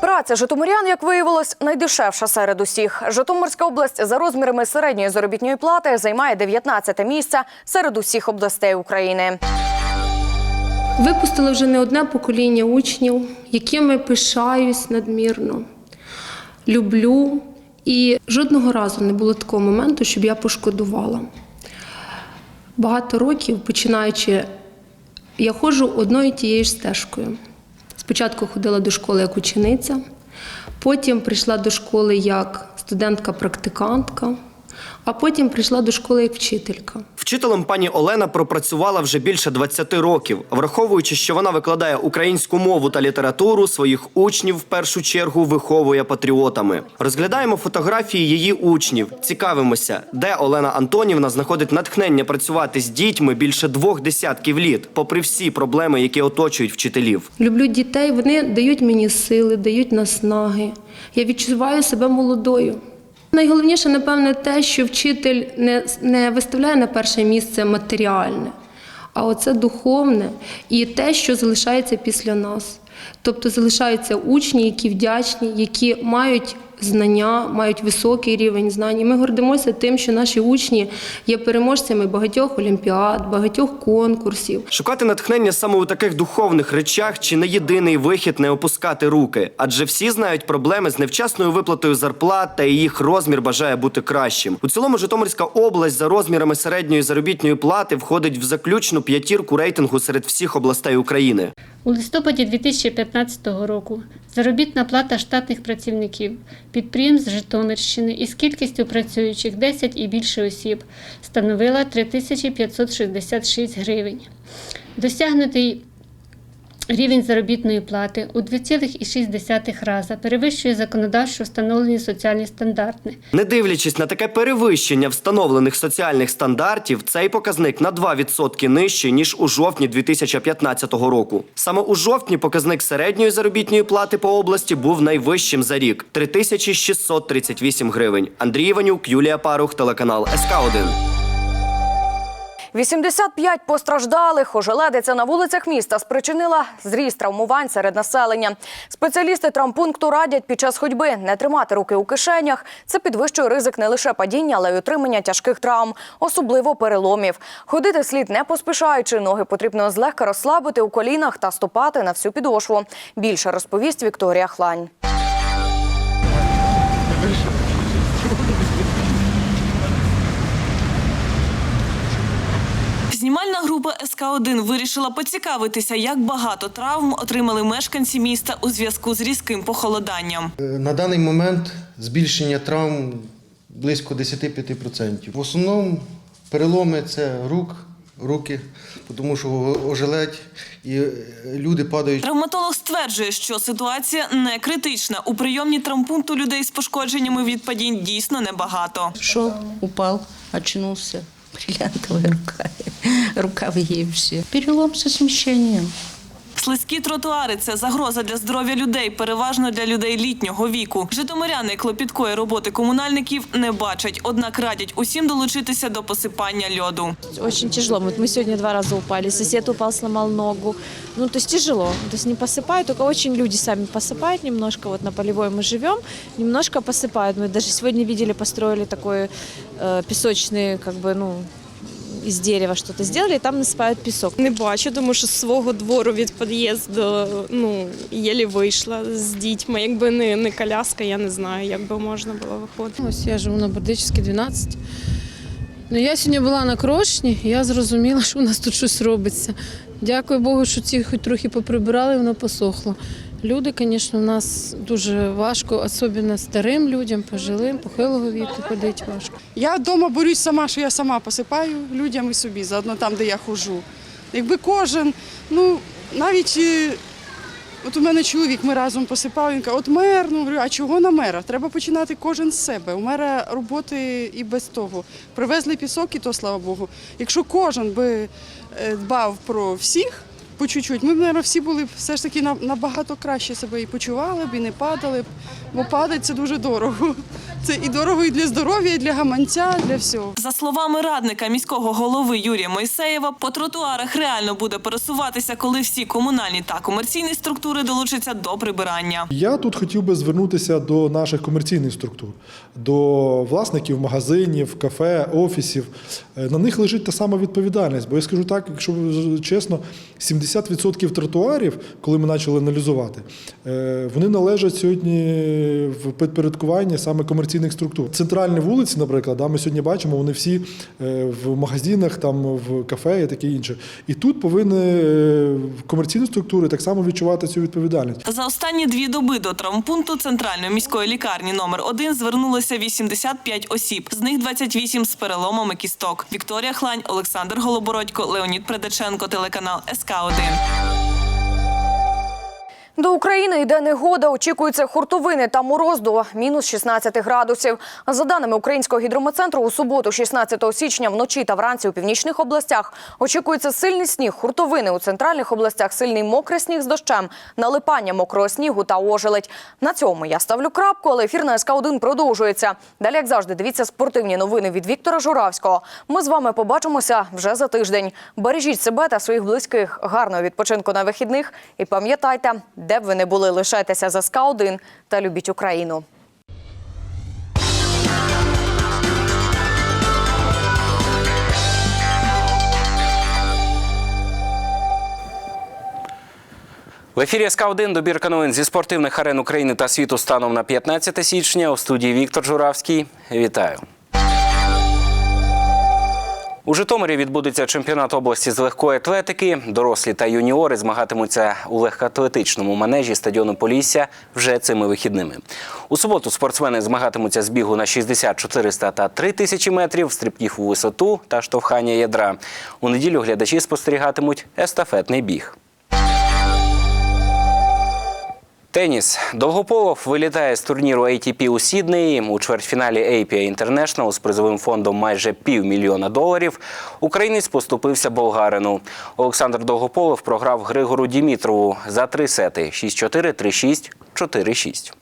Праця житомирян, як виявилось, найдешевша серед усіх. Житомирська область за розмірами середньої заробітної плати займає 19 місце серед усіх областей України. Випустили вже не одне покоління учнів, якими пишаюсь надмірно, люблю. І жодного разу не було такого моменту, щоб я пошкодувала. Багато років, починаючи, я ходжу одною тією ж стежкою. Спочатку ходила до школи як учениця, потім прийшла до школи як студентка-практикантка, а потім прийшла до школи як вчителька. Вчителем пані Олена пропрацювала вже більше 20 років, враховуючи, що вона викладає українську мову та літературу, своїх учнів в першу чергу виховує патріотами. Розглядаємо фотографії її учнів. Цікавимося, де Олена Антонівна знаходить натхнення працювати з дітьми більше двох десятків літ, попри всі проблеми, які оточують вчителів. Люблю дітей, вони дають мені сили, дають наснаги. Я відчуваю себе молодою. Найголовніше, напевне, те, що вчитель не, не виставляє на перше місце матеріальне, а оце духовне і те, що залишається після нас. Тобто залишаються учні, які вдячні, які мають знання, мають високий рівень знань. І ми гордимося тим, що наші учні є переможцями багатьох олімпіад, багатьох конкурсів. Шукати натхнення саме у таких духовних речах чи не єдиний вихід не опускати руки, адже всі знають проблеми з невчасною виплатою зарплат та їх розмір бажає бути кращим. У цілому Житомирська область за розмірами середньої заробітної плати входить в заключну п'ятірку рейтингу серед всіх областей України. У листопаді 2015 року заробітна плата штатних працівників підприємств Житомирщини із кількістю працюючих 10 і більше осіб становила 3566 гривень. Досягнутий рівень заробітної плати у 2,6 рази перевищує законодавчо встановлені соціальні стандарти. Не дивлячись на таке перевищення встановлених соціальних стандартів, цей показник на 2% нижчий ніж у жовтні 2015 року. Саме у жовтні показник середньої заробітної плати по області був найвищим за рік 3638 гривень. Андрій Іванюк, Юлія Парух, телеканал СК 1 85 постраждалих. Ожеледиця на вулицях міста спричинила зріст травмувань серед населення. Спеціалісти травмпункту радять під час ходьби не тримати руки у кишенях. Це підвищує ризик не лише падіння, але й отримання тяжких травм, особливо переломів. Ходити слід не поспішаючи. Ноги потрібно злегка розслабити у колінах та ступати на всю підошву. Більше розповість Вікторія Хлань. Група СК-1 вирішила поцікавитися, як багато травм отримали мешканці міста у зв'язку з різким похолоданням. Е, На даний момент збільшення травм близько 10-5%. В основному переломи це рук, руки, тому що ожеледь і е, люди падають. Травматолог стверджує, що ситуація не критична. У прийомні травмпункту людей з пошкодженнями від падінь дійсно небагато. Шел, упал, очнулся, бриллиантовая рука, рукав ей все. Перелом со смещением. Слизькі тротуари це загроза для здоров'я людей, переважно для людей літнього віку. Житомиряни клопіткої роботи комунальників не бачать, однак радять усім долучитися до посипання льоду. Очень тяжело. Вот мы сегодня два раза упали. Сосед упал, сломал ногу. Ну, то есть тяжело. То есть не посыпают, только очень люди сами посыпают немножко. Вот на полевой мы живем, немножко посыпают. Мы даже сегодня видели, построили такой э, песочный, как бы, ну, из дерева что-то сделали, и там насыпают песок. Не бачу, тому що з свого двору від під'їзду ну, єлі вийшла з дітьми. Якби не, не коляска, я не знаю, як би можна було виходити. Ось я живу на Бердичівській, 12. Ну, я сьогодні була на крошні, і я зрозуміла, що у нас тут щось робиться. Дякую Богу, що ці хоч трохи поприбирали, воно посохло. Люди, звісно, у нас дуже важко, особливо старим людям, пожилим, похилого віку ходить важко. Я вдома борюсь сама, що я сама посипаю людям і собі, заодно там, де я ходжу. Якби кожен, ну навіть е, от у мене чоловік, ми разом посипали, він каже, от мер, ну а чого на мера? Треба починати кожен з себе. У мера роботи і без того. Привезли пісок, і то слава Богу. Якщо кожен би е, дбав про всіх, по чуть-чуть, ми б, мабуть, всі були все ж таки на- набагато краще себе і почували б, і не падали б. Бо падати це дуже дорого. Це і дорого і для здоров'я, і для гаманця, для всього. За словами радника міського голови Юрія Мойсеєва, по тротуарах реально буде пересуватися, коли всі комунальні та комерційні структури долучаться до прибирання. Я тут хотів би звернутися до наших комерційних структур, до власників магазинів, кафе, офісів. Е, На них лежить та сама відповідальність. Бо я скажу так, якщо чесно, 70% тротуарів, коли ми почали аналізувати, е, вони належать сьогодні в підпорядкуванні саме комерційних структур. Центральні вулиці, наприклад, да, ми сьогодні бачимо, вони всі е, в магазинах, там в кафе і таке інше. І тут повинні е, комерційні структури так само відчувати цю відповідальність. За останні дві доби до травмпункту центральної міської лікарні номер 1 звернулося 85 осіб, з них 28 з переломами кісток. Вікторія Хлань, Олександр Голобородько, Леонід Предаченко, телеканал СК 1 До України йде негода. Очікується хуртовини та мороз до мінус 16 градусів. За даними українського гідрометцентру, у суботу, 16 січня, вночі та вранці у північних областях очікується сильний сніг, хуртовини у центральних областях, сильний мокрий сніг з дощем, налипання мокрого снігу та ожеледь. На цьому я ставлю крапку, але ефір на СК1 продовжується. Далі, як завжди, дивіться спортивні новини від Віктора Журавського. Ми з вами побачимося вже за тиждень. Бережіть себе та своїх близьких. Гарного відпочинку на вихідних. І пам'ятайте, де б ви не були, лишайтеся за СК1 та любіть Україну. В ефірі СК 1 добірка новин зі спортивних арен України та світу станом на 15 січня. У студії Віктор Журавський. Вітаю. У Житомирі відбудеться чемпіонат області з легкої атлетики. Дорослі та юніори змагатимуться у легкоатлетичному манежі стадіону Полісся вже цими вихідними. У суботу спортсмени змагатимуться з бігу на 60, 400 та 3000 метрів, стрибків у висоту та штовхання ядра. У неділю глядачі спостерігатимуть естафетний біг. Теніс. Довгополов вилітає з турніру ATP у Сіднеї. У чвертьфіналі APA International з призовим фондом майже півмільйона доларів українець поступився болгарину. Олександр Довгополов програв Григору Дімітрову за три сети – 6-4, 3-6, 4-6.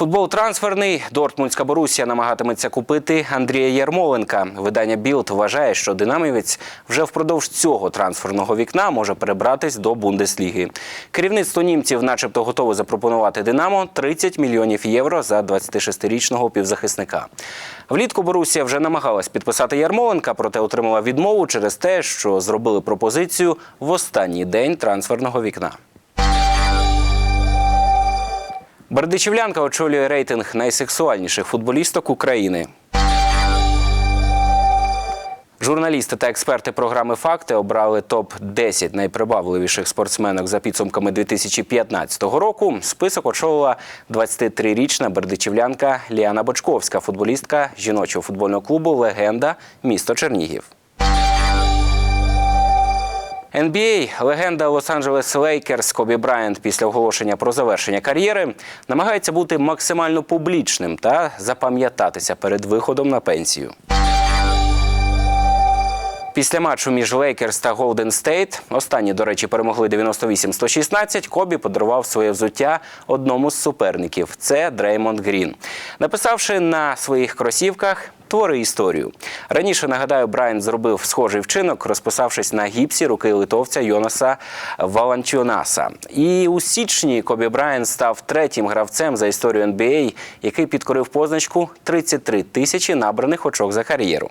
Футбол трансферний. Дортмундська Борусія намагатиметься купити Андрія Ярмоленка. Видання Білд вважає, що динамівець вже впродовж цього трансферного вікна може перебратись до Бундесліги. Керівництво німців, начебто, готове запропонувати Динамо 30 мільйонів євро за 26-річного півзахисника. Влітку Борусія вже намагалась підписати Ярмоленка, проте отримала відмову через те, що зробили пропозицію в останній день трансферного вікна. Бердичівлянка очолює рейтинг найсексуальніших футболісток України. Журналісти та експерти програми Факти обрали топ 10 найпривабливіших спортсменок за підсумками 2015 року. Список очолила 23-річна бердичівлянка Ліана Бочковська, футболістка жіночого футбольного клубу Легенда місто Чернігів. NBA, легенда Лос-Анджелес Лейкерс Кобі Брайант після оголошення про завершення кар'єри намагається бути максимально публічним та запам'ятатися перед виходом на пенсію. Після матчу між Лейкерс та Голден Стейт, останні, до речі, перемогли 98-116, Кобі подарував своє взуття одному з суперників. Це Дреймонд Грін. Написавши на своїх кросівках Твори історію. Раніше, нагадаю, Брайан зробив схожий вчинок, розписавшись на гіпсі руки литовця Йонаса Валанчіонаса. І у січні Кобі Брайан став третім гравцем за історію NBA, який підкорив позначку 33 тисячі набраних очок за кар'єру.